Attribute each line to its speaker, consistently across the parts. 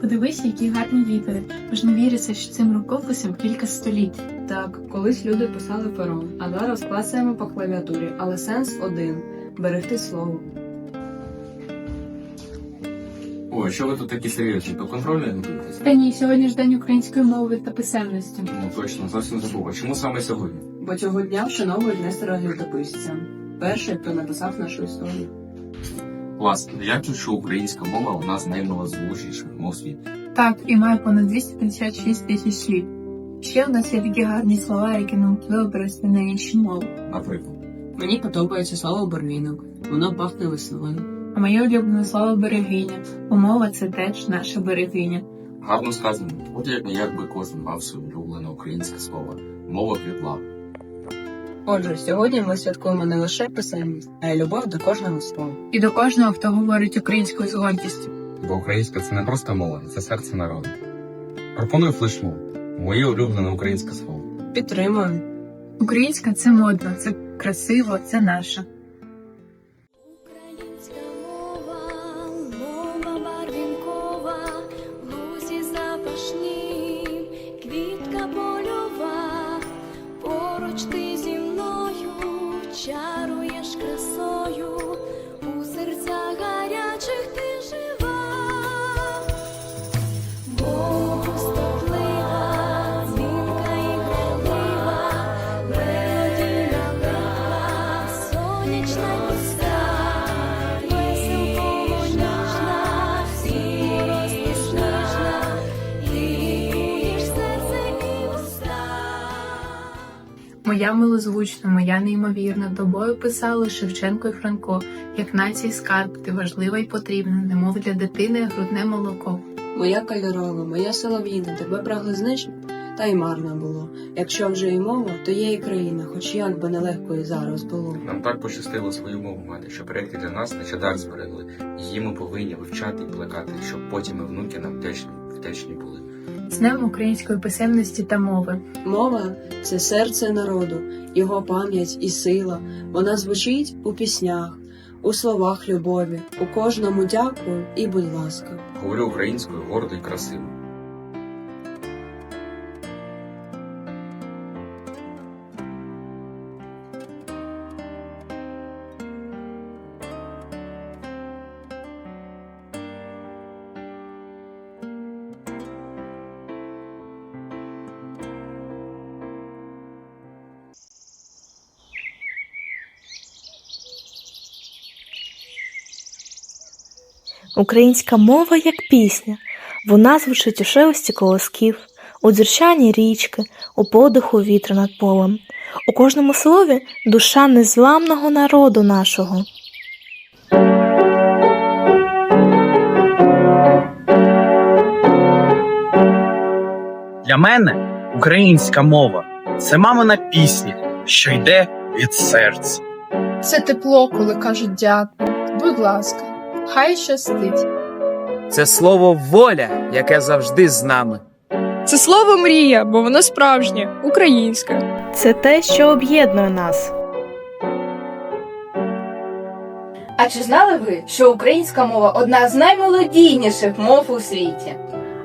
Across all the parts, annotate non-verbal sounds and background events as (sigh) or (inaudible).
Speaker 1: Подивись, які гарні літери. Не віриться, що цим рукописом кілька століть.
Speaker 2: Так, колись люди писали пером, а зараз клацаємо по клавіатурі, але сенс один берегти слово.
Speaker 3: Ой, що ви тут такі серйозні? До контрольної готуєтесь?
Speaker 1: Та ні, сьогодні ж день української мови та писемності.
Speaker 3: Ну точно, зовсім забув. А чому саме сьогодні?
Speaker 2: Бо цього дня вшановують Нестора літописця. Перший, хто написав нашу історію.
Speaker 3: Клас, я чую, що українська мова одна з наймилозвучніших мов світу.
Speaker 1: Так, і має понад 256 тисяч слів. Ще в нас є такі гарні слова, які неможливо перевести на інші мови.
Speaker 3: Наприклад,
Speaker 2: Мені подобається слово барвінок. Воно пахне весною.
Speaker 1: А моє улюблене слово берегиня, бо мова це теж наша берегиня.
Speaker 3: гарно сказано. От як якби кожен мав своє улюблене українське слово. Мова квітла.
Speaker 2: Отже, сьогодні ми святкуємо не лише писемність, а й любов до кожного слова.
Speaker 1: І до кожного, хто говорить українською з гордістю.
Speaker 3: Бо українська це не просто мова, це серце народу. Пропоную флешмоб. Моє улюблене українське слово.
Speaker 2: Підтримую.
Speaker 1: Українська це модно, це красиво, це наше.
Speaker 4: чаруєш красою,
Speaker 1: Моя милозвучна, моя неймовірна, тобою писали Шевченко і Франко, як націй скарб, ти важлива й потрібна, немов для дитини грудне молоко.
Speaker 2: Моя кольорова, моя солов'їна, тебе прагли знищити, та й марно було. Якщо вже і мова, то є і країна, хоч як би нелегко і зараз було.
Speaker 3: Нам так пощастило свою мову мати, що предки для нас наче дар зберегли. Її ми повинні вивчати і плекати, щоб потім і внуки нам вдячні, вдячні були.
Speaker 1: З Днем української писемності та мови.
Speaker 2: Мова це серце народу, його пам'ять і сила. Вона звучить у піснях, у словах любові, у кожному дякую і будь ласка.
Speaker 3: Говорю українською гордо і красиво.
Speaker 5: Українська мова як пісня. Вона звучить у шелесті колосків, у дзюрчанні річки, у подиху вітру над полем. У кожному слові душа незламного народу нашого.
Speaker 6: Для мене українська мова це мамина пісня, що йде від серця.
Speaker 7: Це тепло, коли кажуть дякую. Будь ласка, хай щастить.
Speaker 8: Це слово воля, яке завжди з нами.
Speaker 7: Це слово мрія, бо воно справжнє, українське.
Speaker 5: Це те, що об'єднує нас.
Speaker 9: А чи знали ви, що українська мова одна з наймелодійніших мов у світі?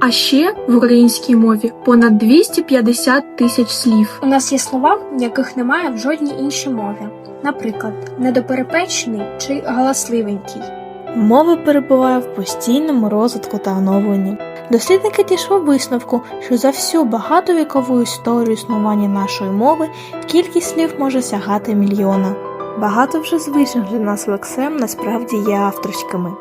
Speaker 7: А ще в українській мові понад 250 тисяч слів.
Speaker 10: У нас є слова, яких немає в жодній іншій мові. Наприклад, недоперепечений чи галасливенький.
Speaker 5: Мова перебуває в постійному розвитку та оновленні. Дослідники дійшли висновку, що за всю багатовікову історію існування нашої мови кількість слів може сягати мільйона. Багато вже звичних для нас лексем насправді є авторськими.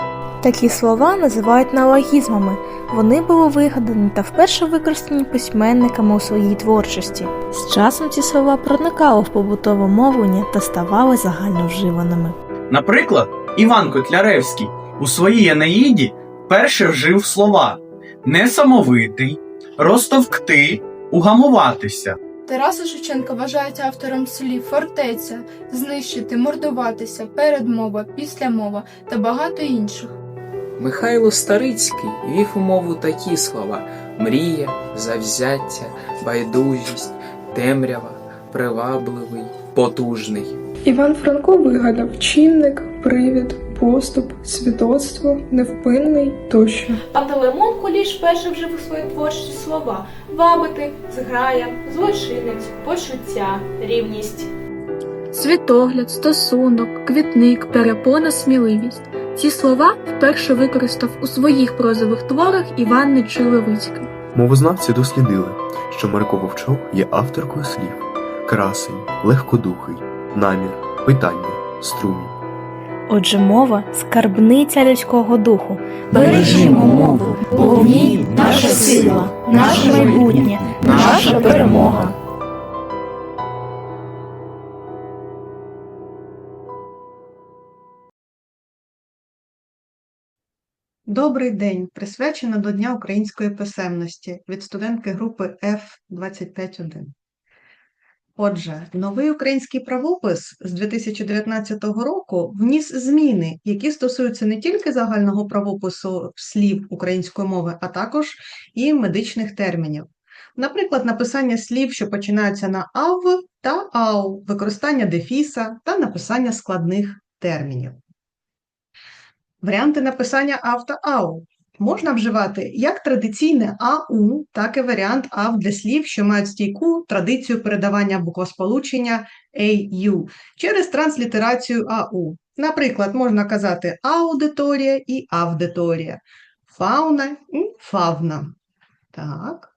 Speaker 5: Такі слова називають неологізмами. Вони були вигадані та вперше використані письменниками у своїй творчості. З часом ці слова проникали в побутове мовлення та ставали загальновживаними.
Speaker 6: Наприклад, Іван Котляревський у своїй Енеїді перше вжив слова несамовитий, розтовкти, угамуватися.
Speaker 7: Тараса Шевченка вважають автором слів фортеця, знищити, мордуватися, передмова, післямова та багато інших.
Speaker 8: Михайло Старицький вів у мову такі слова: мрія, завзяття, байдужість, темрява, привабливий, потужний.
Speaker 7: Іван Франко вигадав чинник, привід,
Speaker 11: поступ, свідоцтво, невпинний тощо.
Speaker 12: Пантелеймон Куліш вперше вжив у свої творчі слова вабити, зграя, злочинець, почуття, рівність.
Speaker 7: Світогляд, стосунок, квітник, перепона, сміливість. Ці слова вперше використав у своїх прозових творах Іван Нечиловицький.
Speaker 13: Мовознавці дослідили, що Марко Вовчок є авторкою слів красень, легкодухий, намір, питання, струмінь.
Speaker 5: Отже, мова скарбниця людського духу.
Speaker 4: Бережімо мову, бо в ній наша сила, наше майбутнє, наша перемога.
Speaker 14: Добрий день, присвячено до Дня української писемності від студентки групи F251. Отже, новий український правопис з 2019 року вніс зміни, які стосуються не тільки загального правопису слів української мови, а також і медичних термінів. Наприклад, написання слів, що починаються на ав та ау, використання дефіса та написання складних термінів. Варіанти написання ав та ау можна вживати як традиційне АУ, так і варіант АВ для слів, що мають стійку традицію передавання буквосполучення AU через транслітерацію АУ. Наприклад, можна казати аудиторія і авдиторія, фауна і фавна. Так.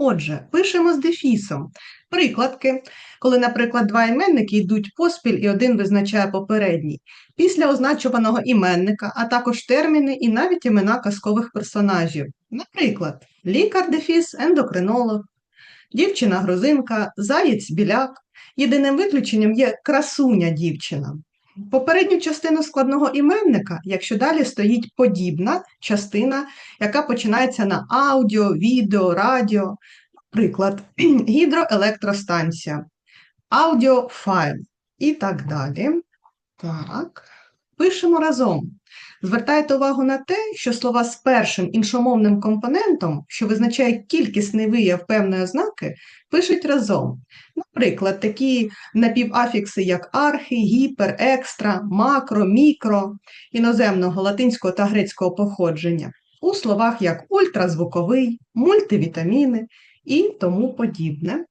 Speaker 14: Отже, пишемо з дефісом. Прикладки, коли, наприклад, два іменники йдуть поспіль і один визначає попередній. Після означуваного іменника, а також терміни і навіть імена казкових персонажів. Наприклад, лікар-дефіс, ендокринолог, дівчина-грузинка, заєць-біляк. Єдиним виключенням є красуня-дівчина. Попередню частину складного іменника, якщо далі стоїть подібна частина, яка починається на аудіо, відео, радіо, Приклад, (clears throat) гідроелектростанція, аудіофайл і так далі. Так, пишемо разом. Звертайте увагу на те, що слова з першим іншомовним компонентом, що визначає кількісний вияв певної ознаки, пишуть разом. Наприклад, такі напівафікси, як архи, гіпер, екстра, макро, мікро, іноземного латинського та грецького походження, у словах як ультразвуковий, мультивітаміни і тому подібне.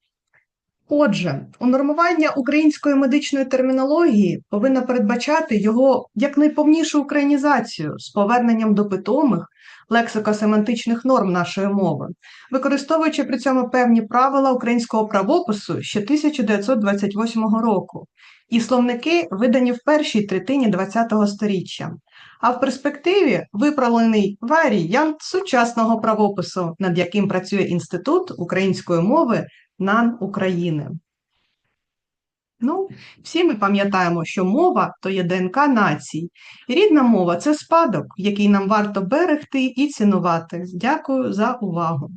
Speaker 14: Отже, унормування української медичної термінології повинно передбачати його якнайповнішу українізацію з поверненням до питомих лексико-семантичних норм нашої мови, використовуючи при цьому певні правила українського правопису ще 1928 року, і словники, видані в першій третині ХХ століття, а в перспективі виправлений варіант сучасного правопису, над яким працює Інститут української мови НАН України. Ну, всі ми пам'ятаємо, що мова то є ДНК націй. Рідна мова це спадок, який нам варто берегти і цінувати. Дякую за увагу.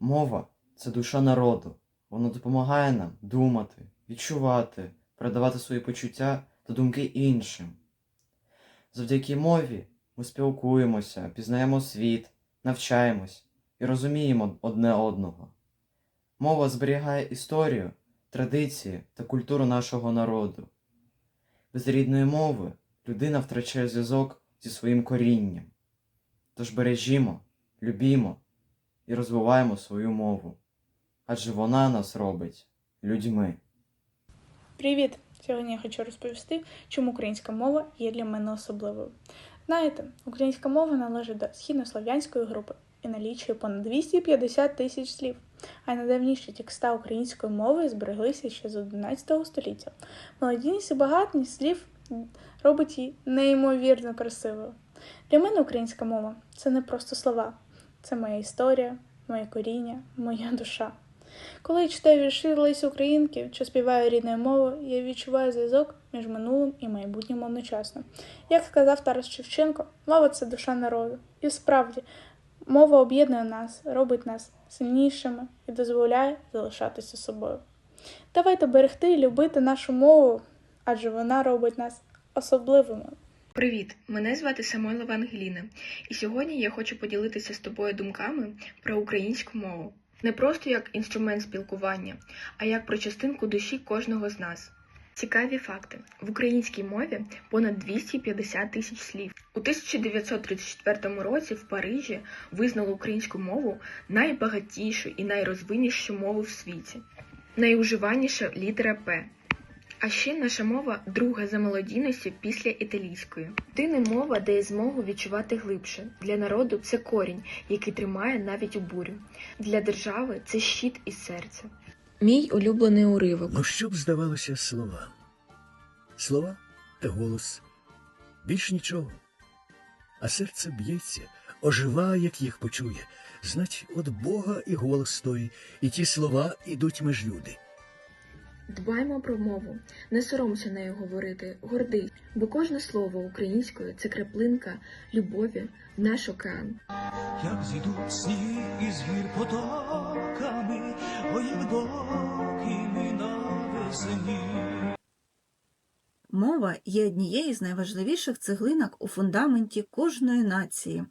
Speaker 15: Мова це душа народу. Вона допомагає нам думати, відчувати, передавати свої почуття та думки іншим. Завдяки мові ми спілкуємося, пізнаємо світ, навчаємось і розуміємо одне одного. Мова зберігає історію, традиції та культуру нашого народу. Без рідної мови людина втрачає зв'язок зі своїм корінням. Тож бережімо, любімо і розвиваємо свою мову, адже вона нас робить людьми.
Speaker 12: Привіт! Сьогодні я хочу розповісти, чому українська мова є для мене особливою. Знаєте, українська мова належить до східнослов'янської групи і налічує понад 250 тисяч слів, а найдавніші текста української мови збереглися ще з 11 століття. Молодість і багатність слів робить її неймовірно красивою. Для мене українська мова це не просто слова, це моя історія, моє коріння, моя душа. Коли я читаю вірші Лесі Українки чи співаю рідною мовою, я відчуваю зв'язок між минулим і майбутнім одночасно. Як сказав Тарас Шевченко, мова це душа народу. І справді, мова об'єднує нас, робить нас сильнішими і дозволяє залишатися собою. Давайте берегти і любити нашу мову, адже вона робить нас особливими.
Speaker 16: Привіт! Мене звати Самойлова Ангеліна, і сьогодні я хочу поділитися з тобою думками про українську мову. Не просто як інструмент спілкування, а як про частинку душі кожного з нас. Цікаві факти: в українській мові понад 250 тисяч слів. У 1934 році в Парижі визнали українську мову найбагатішою і найрозвиннішою мовою в світі. Найуживаніша літера П. А ще наша мова друга за мелодійністю після італійської. Дини мова дає змогу відчувати глибше. Для народу це корінь, який тримає навіть у бурю. Для держави це щит і серце. Мій улюблений уривок.
Speaker 17: Ну що здавалося слова? Слова та голос. Більш нічого. А серце б'ється, ожива, як їх почує. Знать, от Бога і голос той, і ті слова ідуть меж люди.
Speaker 16: Дбаймо про мову, не соромся нею говорити, гордий, бо кожне слово українською це краплинка любові в наш океан.
Speaker 18: Як зійдуть сніг із гір потоками, ой, як доки навесні.
Speaker 19: Мова є однією з найважливіших цеглинок у фундаменті кожної нації.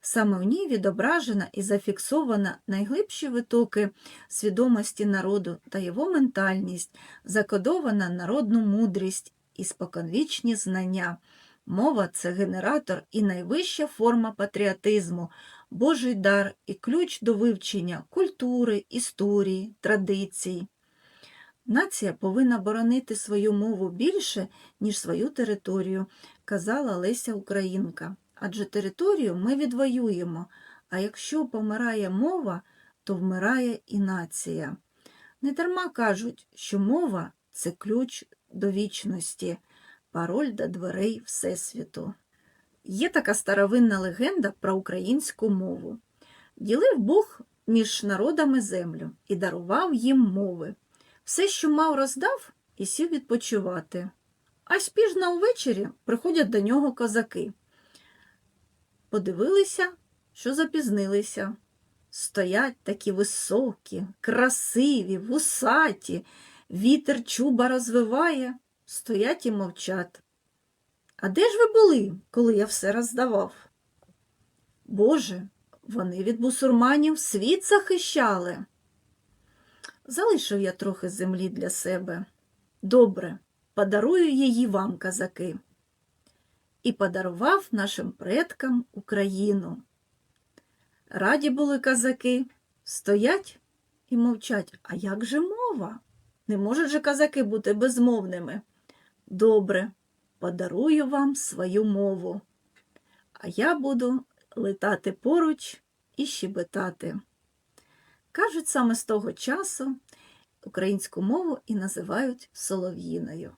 Speaker 19: Саме в ній відображена і зафіксована найглибші витоки свідомості народу та його ментальність, закодована народну мудрість і споконвічні знання. Мова це генератор і найвища форма патріотизму, Божий дар і ключ до вивчення культури, історії, традицій. Нація повинна боронити свою мову більше, ніж свою територію, казала Леся Українка. Адже територію ми відвоюємо, а якщо помирає мова, то вмирає і нація. Недарма кажуть, що мова це ключ до вічності, пароль до дверей Всесвіту. Є така старовинна легенда про українську мову. Ділив Бог між народами землю і дарував їм мови. Все, що мав, роздав, і сів відпочивати. Аж пізно увечері приходять до нього козаки. Подивилися, що запізнилися. Стоять такі високі, красиві, вусаті, вітер чуба розвиває, стоять і мовчать. А де ж ви були, коли я все роздавав? Боже, вони від бусурманів світ захищали. Залишив я трохи землі для себе. Добре, подарую її вам, казаки. І подарував нашим предкам Україну. Раді були казаки, стоять і мовчать. А як же мова? Не можуть же казаки бути безмовними. Добре, подарую вам свою мову. А я буду летати поруч і щебетати. Кажуть, саме з того часу українську мову і називають солов'їною.